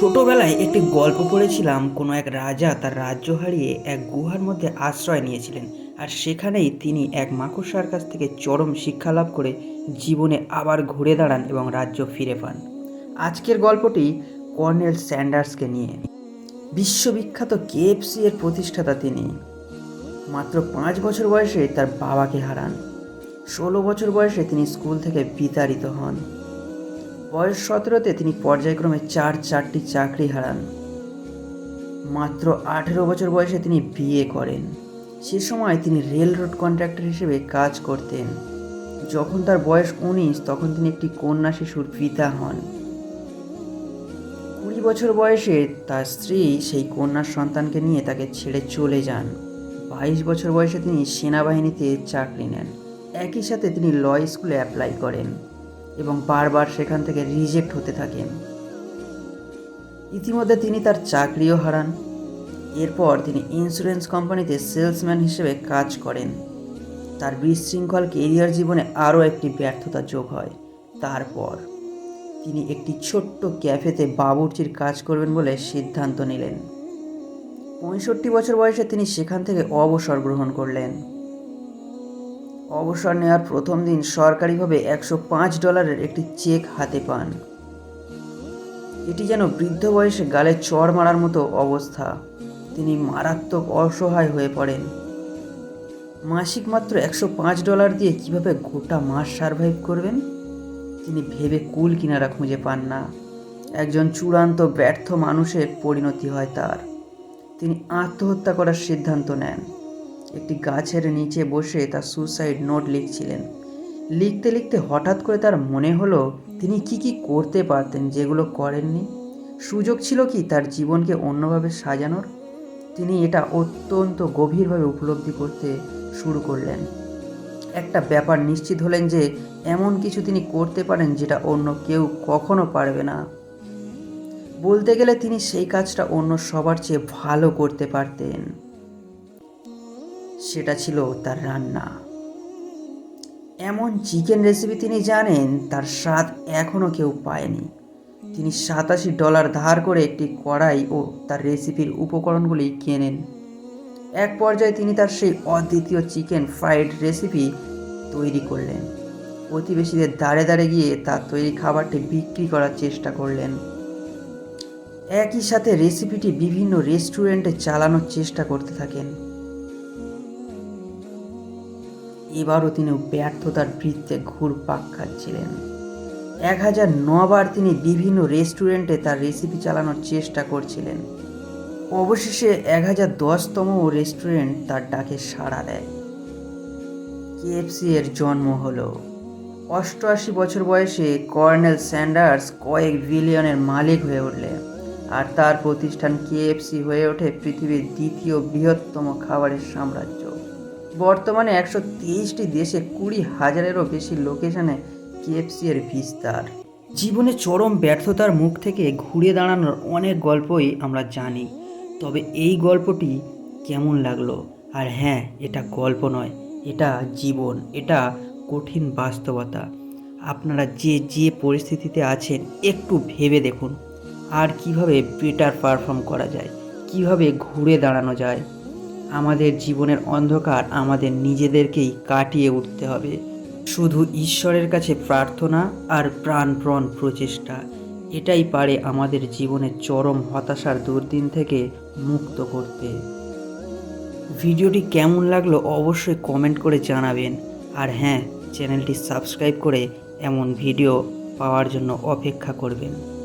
ছোটবেলায় একটি গল্প পড়েছিলাম, কোনো এক রাজা তার রাজ্য হারিয়ে এক গুহার মধ্যে আশ্রয় নিয়েছিলেন আর সেখানেই তিনি এক মাকড়সার কাছ থেকে চরম শিক্ষা লাভ করে জীবনে আবার ঘুরে দাঁড়ান এবং রাজ্য ফিরে পান। আজকের গল্পটি কর্নেল স্যান্ডার্সকে নিয়ে। বিশ্ববিখ্যাত কেএফসি এর প্রতিষ্ঠাতা তিনি। মাত্র পাঁচ বছর বয়সে তার বাবাকে হারান। ষোলো বছর বয়সে তিনি স্কুল থেকে বিতাড়িত হন। বয়স সতেরোতে তিনি পর্যায়ক্রমে চার চারটি চাকরি হারান। মাত্র আঠেরো বছর বয়সে তিনি বিয়ে করেন। সে সময় তিনি রেল রোড কন্ট্রাক্টর হিসেবে কাজ করতেন। যখন তার বয়স উনিশ, তখন তিনি একটি কন্যা শিশুর পিতা হন। কুড়ি বছর বয়সে তার স্ত্রী সেই কন্যার সন্তানকে নিয়ে তাকে ছেড়ে চলে যান। বাইশ বছর বয়সে তিনি সেনাবাহিনীতে চাকরি নেন। একই সাথে তিনি ল স্কুলে অ্যাপ্লাই করেন। এবং বারবার সেখান থেকে রিজেক্ট হতে থাকেন ইতিমধ্যে তিনি তার চাকরিও হারান। এরপর তিনি ইন্স্যুরেন্স কোম্পানিতে সেলসম্যান হিসেবে কাজ করেন। তার বিশৃঙ্খল কেরিয়ার জীবনে আরও একটি ব্যর্থতা যোগ হয়। তারপর তিনি একটি ছোট্ট ক্যাফেতে বাবুর্চির কাজ করবেন বলে সিদ্ধান্ত নিলেন। পঁয়ষট্টি বছর বয়সে তিনি সেখান থেকে অবসর গ্রহণ করলেন। অবসর নেওয়ার প্রথম দিন সরকারিভাবে একশো পাঁচ ডলারের একটি চেক হাতে পান। এটি যেন বৃদ্ধ বয়সে গালে চড় মারার মতো অবস্থা। তিনি মারাত্মক অসহায় হয়ে পড়েন। মাসিক মাত্র একশো পাঁচ ডলার দিয়ে কীভাবে গোটা মাস সার্ভাইভ করবেন? তিনি ভেবে কুল কিনারা খুঁজে পান না। একজন চূড়ান্ত ব্যর্থ মানুষের পরিণতি হয় তার। তিনি আত্মহত্যা করার সিদ্ধান্ত নেন। একটি গাছের নিচে বসে তার সুসাইড নোট লিখছিলেন। লিখতে লিখতে হঠাৎ করে তার মনে হলো, তিনি কি কি করতে পারতেন যেগুলো করেননি? সুযোগ ছিল কি তার জীবনকে অন্যভাবে সাজানোর? তিনি এটা অত্যন্ত গভীরভাবে উপলব্ধি করতে শুরু করলেন। একটা ব্যাপার নিশ্চিত হলেন যে, এমন কিছু তিনি করতে পারেন যেটা অন্য কেউ কখনো পারবে না। বলতে গেলে তিনি সেই কাজটা অন্য সবার চেয়ে ভালো করতে পারতেন। সেটা ছিল তার রান্না। এমন চিকেন রেসিপি তিনি জানেন, তার স্বাদ এখনও কেউ পায়নি। তিনি সাতাশি ডলার ধার করে একটি কড়াই ও তার রেসিপির উপকরণগুলি কেনেন। এক পর্যায়ে তিনি তার সেই অদ্বিতীয় চিকেন ফ্রাইড রেসিপি তৈরি করলেন। প্রতিবেশীদের দাঁড়ে দাঁড়ে গিয়ে তার তৈরি খাবারটি বিক্রি করার চেষ্টা করলেন। একই সাথে রেসিপিটি বিভিন্ন রেস্টুরেন্টে চালানোর চেষ্টা করতে থাকেন। এবারও তিনি ব্যর্থতার বৃত্তে ঘুরপাক খাচ্ছিলেন। এক হাজার নবার তিনি বিভিন্ন রেস্টুরেন্টে তার রেসিপি চালানোর চেষ্টা করছিলেন। অবশেষে এক হাজার দশতম রেস্টুরেন্ট তার ডাকে সাড়া দেয়। কেএফসি এর জন্ম হলো। অষ্টআশি বছর বয়সে কর্নেল স্যান্ডার্স কয়েক বিলিয়নের মালিক হয়ে উঠলেন আর তার প্রতিষ্ঠান কেএফসি হয়ে ওঠে পৃথিবীর দ্বিতীয় বৃহত্তম খাবারের সাম্রাজ্য। বর্তমানে একশো তেইশটি দেশে কুড়ি হাজারেরও বেশি লোকেশনে কেএফসি এর বিস্তার। জীবনে চরম ব্যর্থতার মুখ থেকে ঘুরে দাঁড়ানোর অনেক গল্পই আমরা জানি, তবে এই গল্পটি কেমন লাগল? আর হ্যাঁ এটা গল্প নয়, এটা জীবন, এটা কঠিন বাস্তবতা। আপনারা যে যে পরিস্থিতিতে আছেন, একটু ভেবে দেখুন। আর কীভাবে বেটার পারফর্ম করা যায়, কীভাবে ঘুরে দাঁড়ানো যায় আমাদের জীবনের অন্ধকার আমাদের নিজেদেরকেই কাটিয়ে উঠতে হবে। শুধু ঈশ্বরের কাছে প্রার্থনা আর প্রাণপ্রণ প্রচেষ্টা, এটাই পারে আমাদের জীবনের চরম হতাশার দুর্দিন থেকে মুক্ত করতে। ভিডিওটি কেমন লাগল অবশ্যই কমেন্ট করে জানাবেন। আর হ্যাঁ চ্যানেলটি সাবস্ক্রাইব করে এমন ভিডিও পাওয়ার জন্য অপেক্ষা করবেন।